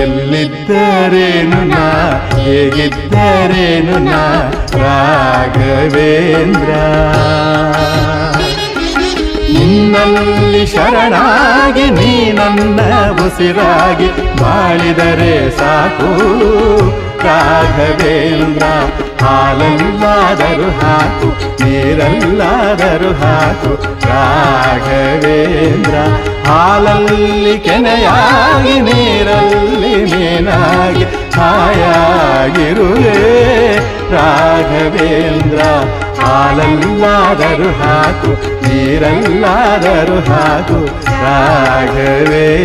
ಎಲ್ಲಿದ್ದರೇನು ನಾ ಹೇಗಿದ್ದರೇನು ನಾ ರಾಘವೇಂದ್ರ. ನಿನ್ನಲ್ಲಿ ಶರಣಾಗಿ, ನೀ ನನ್ನ ಉಸಿರಾಗಿ ಬಾಳಿದರೆ ಸಾಕು. ರಾಘವೇಂದ್ರ, ಹಾಲಲ್ಲಾದರೂ ಹಾಕು, ನೀರಲ್ಲಾದರೂ ಹಾಕು. ರಾಘವೇಂದ್ರ, ಹಾಲಲ್ಲಿ ಕೆನೆಯಾಗಿ ನೀರಲ್ಲಿ ಮೀನಾಗಿ ಹಾಯಾಗಿರುವೆ ರಾಘವೇಂದ್ರ ಹಾಲಲ್ಲಾದರೂ ಹಾಕು ನೀರಲ್ಲಾದರೂ ಹಾಕು ರಾಘವೇಂದ್ರ